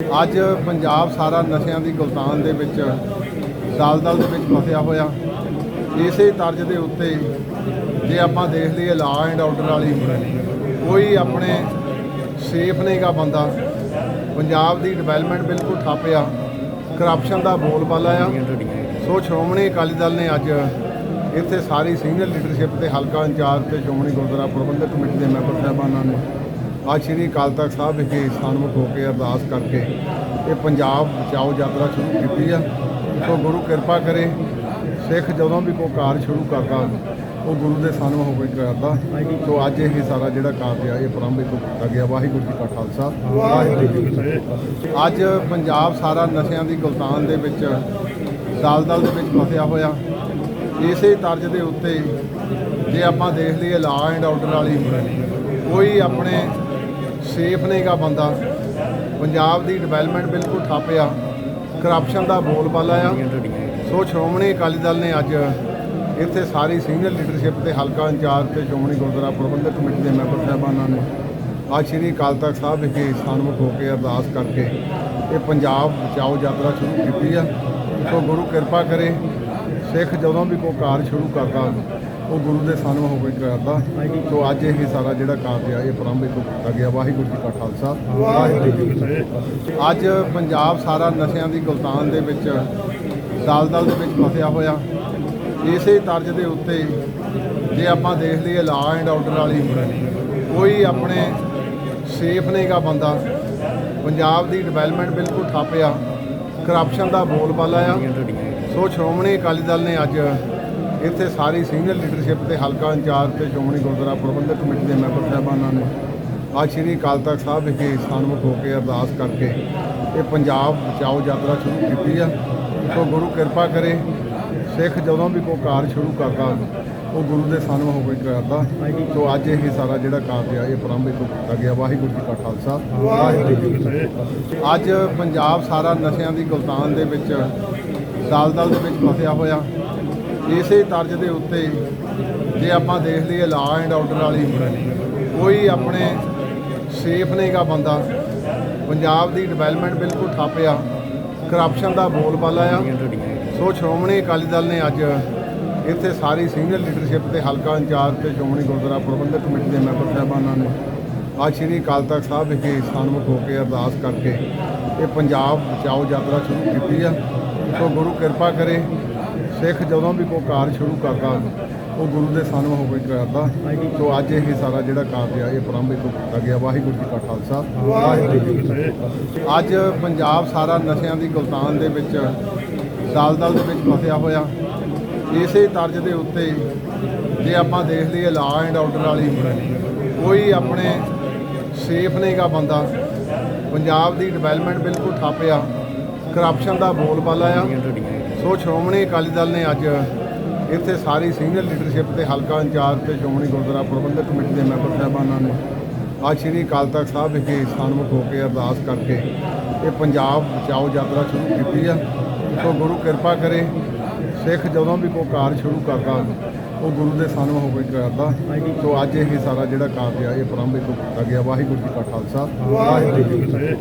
ਅੱਜ ਪੰਜਾਬ ਸਾਰਾ ਨਸ਼ਿਆਂ ਦੀ ਗੁਲਤਾਨ ਦੇ ਵਿੱਚ, ਦਲਦਲ ਦੇ ਵਿੱਚ ਫਸਿਆ ਹੋਇਆ। ਇਸੇ ਤਰਜ਼ ਦੇ ਉੱਤੇ ਜੇ ਆਪਾਂ ਦੇਖ ਲਈਏ ਲਾ ਐਂਡ ਆਰਡਰ ਵਾਲੀ, ਕੋਈ ਆਪਣੇ ਸੇਫ ਨਹੀਂਗਾ ਬੰਦਾ। ਪੰਜਾਬ ਦੀ ਡਿਵੈਲਪਮੈਂਟ ਬਿਲਕੁਲ ਠੱਪ ਆ। ਕਰਪਸ਼ਨ ਦਾ ਬੋਲਬਾਲਾ ਆ। ਸੋ ਸ਼੍ਰੋਮਣੀ ਅਕਾਲੀ ਦਲ ਨੇ ਅੱਜ ਇੱਥੇ ਸਾਰੀ ਸੀਨੀਅਰ ਲੀਡਰਸ਼ਿਪ ਤੇ ਹਲਕਾ ਇੰਚਾਰਜ ਤੇ ਸ਼੍ਰੋਮਣੀ ਗੁਰਦੁਆਰਾ ਪ੍ਰਬੰਧਕ ਕਮੇਟੀ ਦੇ ਮੈਂਬਰ ਸਾਹਿਬਾਨਾਂ ਨੇ ਅੱਜ ਸ੍ਰੀ ਅਕਾਲ ਤਖਤ ਸਾਹਿਬ ਵਿਖੇ ਸਨਮੁਖ ਹੋ ਕੇ ਅਰਦਾਸ ਕਰਕੇ ਇਹ ਪੰਜਾਬ ਬਚਾਓ ਯਾਤਰਾ ਸ਼ੁਰੂ ਕੀਤੀ ਆ। ਸੋ ਗੁਰੂ ਕਿਰਪਾ ਕਰੇ, ਸਿੱਖ ਜਦੋਂ ਵੀ ਕੋਈ ਕਾਰਜ ਸ਼ੁਰੂ ਕਰਦਾ, ਉਹ ਗੁਰੂ ਦੇ ਸਨਮੁਖ ਹੋ ਕੇ ਕਰਦਾ। ਸੋ ਅੱਜ ਇਹ ਸਾਰਾ ਜਿਹੜਾ ਕਾਰਜ ਆ, ਇਹ ਪ੍ਰਾਰੰਭਿਕ ਕੀਤਾ ਗਿਆ। ਵਾਹਿਗੁਰੂ ਜੀ ਕਾ ਖਾਲਸਾ। ਵਾਹਿਗੁਰੂ ਜੀ ਕੀ ਫਤਿਹ ਅੱਜ ਪੰਜਾਬ ਸਾਰਾ ਨਸ਼ਿਆਂ ਦੀ ਗੁਲਤਾਨ ਦੇ ਵਿੱਚ, ਦਲਦਲ ਦੇ ਵਿੱਚ ਫਸਿਆ ਹੋਇਆ। ਇਸੇ ਤਰਜ਼ ਦੇ ਉੱਤੇ ਜੇ ਆਪਾਂ ਦੇਖ ਲਈਏ ਲਾ ਐਂਡ ਆਰਡਰ ਵਾਲੀ, ਕੋਈ ਆਪਣੇ ਸੇਫ ਨਹੀਂਗਾ ਬੰਦਾ। ਪੰਜਾਬ ਦੀ ਡਿਵੈਲਪਮੈਂਟ ਬਿਲਕੁਲ ਠੱਪ ਆ। ਕਰਪਸ਼ਨ ਦਾ ਬੋਲਬਾਲਾ ਆ। ਸੋ ਸ਼੍ਰੋਮਣੀ ਅਕਾਲੀ ਦਲ ਨੇ ਅੱਜ ਇੱਥੇ ਸਾਰੀ ਸੀਨੀਅਰ ਲੀਡਰਸ਼ਿਪ ਤੇ ਹਲਕਾ ਇੰਚਾਰਜ ਤੇ ਸ਼੍ਰੋਮਣੀ ਗੁਰਦੁਆਰਾ ਪ੍ਰਬੰਧਕ ਕਮੇਟੀ ਦੇ ਮੈਂਬਰ ਸਾਹਿਬਾਨਾਂ ਨੇ ਅੱਜ ਸ੍ਰੀ ਅਕਾਲ ਤਖਤ ਸਾਹਿਬ ਵਿਖੇ ਸਨਮੁਖ ਹੋ ਕੇ ਅਰਦਾਸ ਕਰਕੇ ਇਹ ਪੰਜਾਬ ਬਚਾਓ ਯਾਤਰਾ ਸ਼ੁਰੂ ਕੀਤੀ ਆ। ਸੋ ਗੁਰੂ ਕਿਰਪਾ ਕਰੇ, ਸਿੱਖ ਜਦੋਂ ਵੀ ਕੋਈ ਕਾਰਜ ਸ਼ੁਰੂ ਕਰਦਾ ਉਹ ਗੁਰੂ ਦੇ ਸਨਮ ਹੋ ਕੇ ਕਰਦਾ। ਸੋ ਅੱਜ ਇਹ ਸਾਰਾ ਜਿਹੜਾ ਕਾਰਜ ਆ, ਇਹ ਪ੍ਰਾਰੰਭਿਕ ਕੀਤਾ ਗਿਆ। ਵਾਹਿਗੁਰੂ ਜੀ ਕਾ ਖਾਲਸਾ। ਵਾਹਿਗੁਰੂ ਜੀ ਕੀ ਫਤਿਹ। ਅੱਜ ਪੰਜਾਬ ਸਾਰਾ ਨਸ਼ਿਆਂ ਦੀ ਗੁਲਤਾਨ ਦੇ ਵਿੱਚ, ਦਲਦਲ ਦੇ ਵਿੱਚ ਫਸਿਆ ਹੋਇਆ। ਇਸੇ ਤਰਜ਼ ਦੇ ਉੱਤੇ ਜੇ ਆਪਾਂ ਦੇਖ ਲਈਏ ਲਾ ਐਂਡ ਆਰਡਰ ਵਾਲੀ, ਕੋਈ ਆਪਣੇ ਸੇਫ ਨਹੀਂਗਾ ਬੰਦਾ। ਪੰਜਾਬ ਦੀ ਡਿਵੈਲਪਮੈਂਟ ਬਿਲਕੁਲ ਠੱਪ ਆ। ਕਰਪਸ਼ਨ ਦਾ ਬੋਲਬਾਲਾ ਆ। ਸੋ ਸ਼੍ਰੋਮਣੀ ਅਕਾਲੀ ਦਲ ਨੇ ਅੱਜ ਇੱਥੇ ਸਾਰੀ ਸੀਨੀਅਰ ਲੀਡਰਸ਼ਿਪ ਤੇ ਹਲਕਾ ਇੰਚਾਰਜ ਤੇ ਸ਼੍ਰੋਮਣੀ ਗੁਰਦੁਆਰਾ ਪ੍ਰਬੰਧਕ ਕਮੇਟੀ ਦੇ ਮੈਂਬਰ ਸਾਹਿਬਾਨਾਂ ਨੇ ਅੱਜ ਸ੍ਰੀ ਅਕਾਲ ਤਖਤ ਸਾਹਿਬ ਵਿਖੇ ਸਨਮੁਖ ਹੋ ਕੇ ਅਰਦਾਸ ਕਰਕੇ ਇਹ ਪੰਜਾਬ ਬਚਾਓ ਯਾਤਰਾ ਸ਼ੁਰੂ ਕੀਤੀ ਆ। ਸੋ ਗੁਰੂ ਕਿਰਪਾ ਕਰੇ, ਸਿੱਖ ਜਦੋਂ ਵੀ ਕੋਈ ਕਾਰਜ ਸ਼ੁਰੂ ਕਰਦਾ, ਉਹ ਗੁਰੂ ਦੇ ਸਨਮੁਖ ਹੋ ਕੇ ਕਰਦਾ। ਸੋ ਅੱਜ ਇਹ ਸਾਰਾ ਜਿਹੜਾ ਕਾਰਜ ਆ, ਇਹ ਪ੍ਰਾਰੰਭਿਕ ਕੀਤਾ ਗਿਆ। ਵਾਹਿਗੁਰੂ ਜੀ ਕਾ ਖਾਲਸਾ। ਵਾਹਿਗੁਰੂ ਜੀ ਕੀ ਫਤਿਹ ਅੱਜ ਪੰਜਾਬ ਸਾਰਾ ਨਸ਼ਿਆਂ ਦੀ ਗੁਲਤਾਨ ਦੇ ਵਿੱਚ, ਦਲਦਲ ਦੇ ਵਿੱਚ ਫਸਿਆ ਹੋਇਆ। ਇਸੇ ਤਰਜ਼ ਦੇ ਉੱਤੇ ਜੇ ਆਪਾਂ ਦੇਖ ਲਈਏ ਲਾ ਐਂਡ ਆਰਡਰ ਵਾਲੀ, ਕੋਈ ਆਪਣੇ ਸੇਫ ਨਹੀਂਗਾ ਬੰਦਾ। ਪੰਜਾਬ ਦੀ ਡਿਵੈਲਪਮੈਂਟ ਬਿਲਕੁਲ ਠੱਪ ਆ। ਕਰਪਸ਼ਨ ਦਾ ਬੋਲਬਾਲਾ ਆ ਸੋ ਸ਼੍ਰੋਮਣੀ ਅਕਾਲੀ ਦਲ ਨੇ ਅੱਜ ਇੱਥੇ ਸਾਰੀ ਸੀਨੀਅਰ ਲੀਡਰਸ਼ਿਪ ਤੇ ਹਲਕਾ ਇੰਚਾਰਜ ਤੇ ਸ਼੍ਰੋਮਣੀ ਗੁਰਦੁਆਰਾ ਪ੍ਰਬੰਧਕ ਕਮੇਟੀ ਦੇ ਮੈਂਬਰ ਸਾਹਿਬਾਨਾਂ ਨੇ ਅੱਜ ਸ੍ਰੀ ਅਕਾਲ ਤਖਤ ਸਾਹਿਬ ਵਿਖੇ ਸਨਮੁਖ ਹੋ ਕੇ ਅਰਦਾਸ ਕਰਕੇ ਇਹ ਪੰਜਾਬ ਬਚਾਓ ਯਾਤਰਾ ਸ਼ੁਰੂ ਕੀਤੀ ਆ। ਸੋ ਗੁਰੂ ਕਿਰਪਾ ਕਰੇ ਸਿੱਖ ਜਦੋਂ ਵੀ ਕੋਈ ਕਾਰਜ ਸ਼ੁਰੂ ਕਰਦਾ, ਉਹ ਗੁਰੂ ਦੇ ਸਨਮੁਖ ਹੋ ਕਰਦਾ। ਸੋ ਅੱਜ ਇਹ ਸਾਰਾ ਜਿਹੜਾ ਕਾਰਜ ਆ, ਇਹ ਪ੍ਰਾਰੰਭਿਕ ਕੀਤਾ ਗਿਆ। ਵਾਹਿਗੁਰੂ ਜੀ ਕਾ ਖਾਲਸਾ। ਵਾਹਿਗੁਰੂ ਜੀ ਕੀ ਫਤਿਹ। ਅੱਜ ਪੰਜਾਬ ਸਾਰਾ ਨਸ਼ਿਆਂ ਦੀ ਗੁਲਤਾਨ ਦੇ ਵਿੱਚ, ਦਲਦਲ ਦੇ ਵਿੱਚ ਫਸਿਆ ਹੋਇਆ। ਇਸੇ ਤਰਜ਼ ਦੇ ਉੱਤੇ ਜੇ ਆਪਾਂ ਦੇਖ ਲਈਏ ਲਾ ਐਂਡ ਆਰਡਰ ਵਾਲੀ, ਕੋਈ ਆਪਣੇ ਸੇਫ ਨਹੀਂਗਾ ਬੰਦਾ। ਪੰਜਾਬ ਦੀ ਡਿਵੈਲਪਮੈਂਟ ਬਿਲਕੁਲ ਠੱਪ ਆ। ਕਰਪਸ਼ਨ ਦਾ ਬੋਲਬਾਲਾ ਆ। ਸੋ ਸ਼੍ਰੋਮਣੀ ਅਕਾਲੀ ਦਲ ਨੇ ਅੱਜ ਇੱਥੇ ਸਾਰੀ ਸੀਨੀਅਰ ਲੀਡਰਸ਼ਿਪ ਤੇ ਹਲਕਾ ਇੰਚਾਰਜ ਤੇ ਸ਼੍ਰੋਮਣੀ ਗੁਰਦੁਆਰਾ ਪ੍ਰਬੰਧਕ ਕਮੇਟੀ ਦੇ ਮੈਂਬਰ ਸਾਹਿਬਾਨਾਂ ਨੇ ਅੱਜ ਸ੍ਰੀ ਅਕਾਲ ਤਖਤ ਸਾਹਿਬ ਵਿਖੇ ਸਨਮੁਖ ਹੋ ਕੇ ਅਰਦਾਸ ਕਰਕੇ ਇਹ ਪੰਜਾਬ ਬਚਾਓ ਯਾਤਰਾ ਸ਼ੁਰੂ ਕੀਤੀ ਆ। ਸੋ ਗੁਰੂ ਕਿਰਪਾ ਕਰੇ, ਸਿੱਖ ਜਦੋਂ ਵੀ ਕੋਈ ਕਾਰਜ ਸ਼ੁਰੂ ਕਰਦਾ, ਉਹ ਗੁਰੂ ਦੇ ਸਨਮੁਖ ਹੋ ਕੇ ਕਰਦਾ। ਸੋ ਅੱਜ ਇਹ ਸਾਰਾ ਜਿਹੜਾ ਕਾਰਜ ਆ, ਇਹ ਪ੍ਰਾਰੰਭਿਕ ਕੀਤਾ ਗਿਆ। ਵਾਹਿਗੁਰੂ ਜੀ ਕਾ ਖਾਲਸਾ। ਵਾਹਿਗੁਰੂ ਜੀ ਕੀ ਫਤਿਹ।